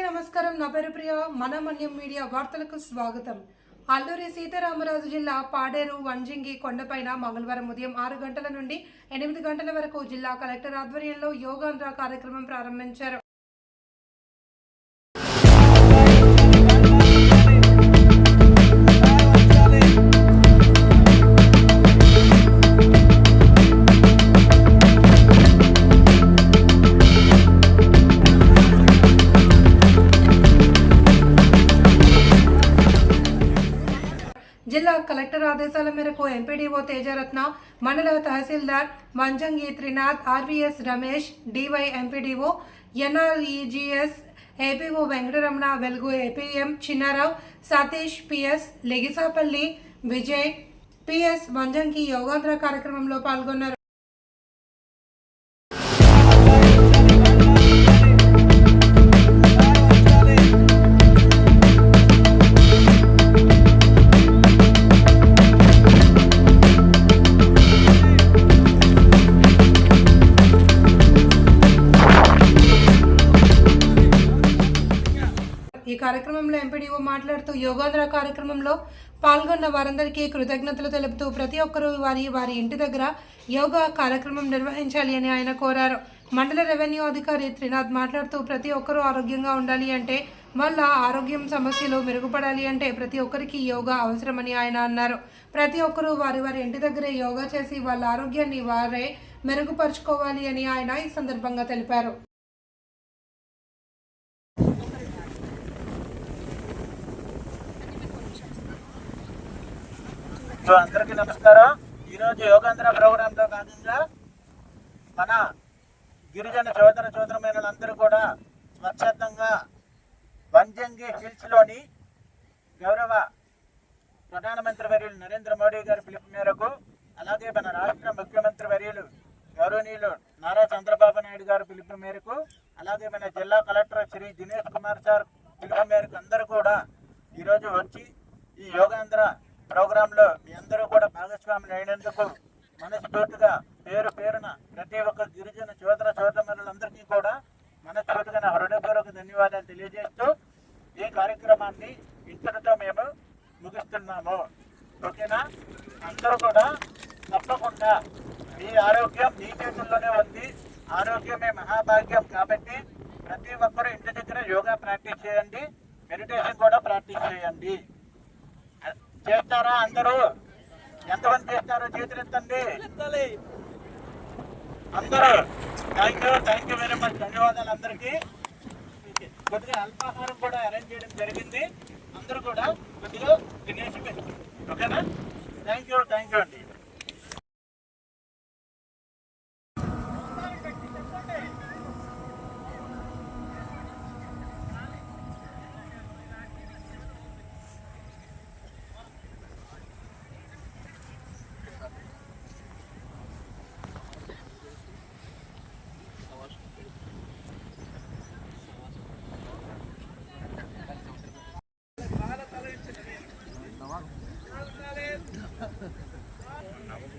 అందరికీ నమస్కారం. నా పేరు ప్రియ. మన మన్యం మీడియా వార్తలకు స్వాగతం. అల్లూరి సీతారామరాజు జిల్లా పాడేరు వంజింగి కొండపైన మంగళవారం ఉదయం ఆరు గంటల నుండి ఎనిమిది గంటల వరకు జిల్లా కలెక్టర్ ఆధ్వర్యంలో యోగాంధ్ర కార్యక్రమం ప్రారంభించారు. కలెక్టర్ ఆదేశాల మేరకు ఎంపీడీఓ తేజరత్న మండల tahsildar Manjangi Trinath RVS Ramesh DY MPDO NREGS APO Venkataramana Velugu APM Chinnarao Satish PS Legisapalli Vijay PS Manjanki Yogandhra కార్యక్రమంలో పాల్గొన్నారు. కార్యక్రమంలో ఎంపీడీఓ మాట్లాడుతూ యోగాంధ్ర కార్యక్రమంలో పాల్గొన్న వారందరికీ కృతజ్ఞతలు తెలుపుతూ ప్రతి ఒక్కరూ వారి వారి ఇంటి దగ్గర యోగా కార్యక్రమం నిర్వహించాలి అని ఆయన కోరారు. మండల రెవెన్యూ అధికారి త్రినాథ్ మాట్లాడుతూ ప్రతి ఒక్కరూ ఆరోగ్యంగా ఉండాలి అంటే వాళ్ళ ఆరోగ్యం సమస్యలు మెరుగుపడాలి అంటే ప్రతి ఒక్కరికి యోగా అవసరమని ఆయన అన్నారు. ప్రతి ఒక్కరూ వారి వారి ఇంటి దగ్గరే యోగా చేసి వాళ్ళ ఆరోగ్యాన్ని వారే మెరుగుపరుచుకోవాలి అని ఆయన ఈ సందర్భంగా తెలిపారు. సో అందరికీ నమస్కారం. ఈరోజు యోగాంధ్ర ప్రోగ్రాంలో భాగంగా మన గిరిజన సోదర సోదరమైనందరూ కూడా స్వచ్ఛందంగా వంజంగి హిల్స్లోని గౌరవ ప్రధానమంత్రి వర్యులు నరేంద్ర మోడీ గారి పిలుపు మేరకు అలాగే మన రాష్ట్ర ముఖ్యమంత్రి వర్యులు గౌరవనీయులు నారా చంద్రబాబు నాయుడు గారి పిలుపు మేరకు అలాగే మన జిల్లా కలెక్టర్ శ్రీ దినేష్ కుమార్ సార్ పిలుపు మేరకు అందరూ కూడా ఈరోజు వచ్చి ఈ యోగాంధ్ర ప్రోగ్రాంలో మీ అందరూ కూడా భాగస్వాములు అయినందుకు మనస్ఫూర్తిగా పేరు పేరున ప్రతి ఒక్క గిరిజన చోదర సోదరులందరికీ కూడా మనస్ఫూర్తిగా నా హృదయపూర్వక ధన్యవాదాలు తెలియజేస్తూ ఈ కార్యక్రమాన్ని ఇంతటితో మేము ముగిస్తున్నాము. ఓకేనా? అందరూ కూడా తప్పకుండా మీ ఆరోగ్యం మీ చేతుల్లోనే ఉంది. ఆరోగ్యమే మహాభాగ్యం కాబట్టి ప్రతి ఒక్కరూ ఇంటి దగ్గర యోగా ప్రాక్టీస్ చేయండి. మెడిటేషన్ కూడా ప్రాక్టీస్ చేయండి. చేస్తారా అందరూ? ఎంతమంది చేస్తారో? చేతులెత్తండి అందరూ thank you thank you very much ధన్యవాదాలు అందరికీ. కొద్దిగా అల్పాహారం కూడా అరేంజ్ చేయడం జరిగింది. అందరూ కూడా కొద్దిగా తినేసి ఓకేనా? థ్యాంక్ యూ థ్యాంక్ యూ అండి.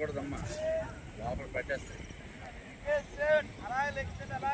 పెట్టకూడదమ్మా లోపల పెట్టేస్తాయి. ఉండాలి నెక్స్ట్ దగ్గరలో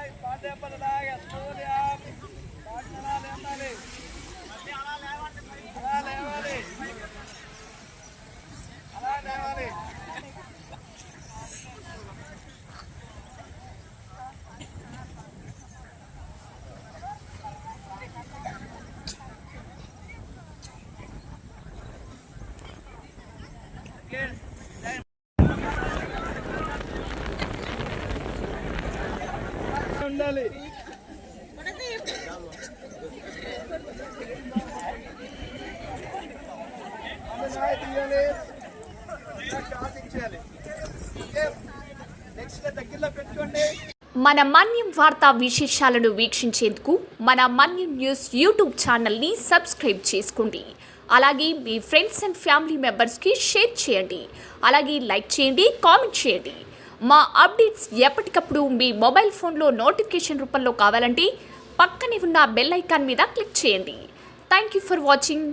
ఉండాలి మన మన్యం వార్తా విశేషాలను వీక్షించేందుకు మన మన్యం న్యూస్ యూట్యూబ్ ఛానల్ని సబ్స్క్రైబ్ చేసుకోండి. అలాగే మీ ఫ్రెండ్స్ అండ్ ఫ్యామిలీ మెంబర్స్కి షేర్ చేయండి. అలాగే లైక్ చేయండి కామెంట్ చేయండి. మా అప్డేట్స్ ఎప్పటికప్పుడు మీ మొబైల్ ఫోన్లో నోటిఫికేషన్ రూపంలో కావాలంటే పక్కనే ఉన్న బెల్ ఐకాన్ మీద క్లిక్ చేయండి. Thank you for watching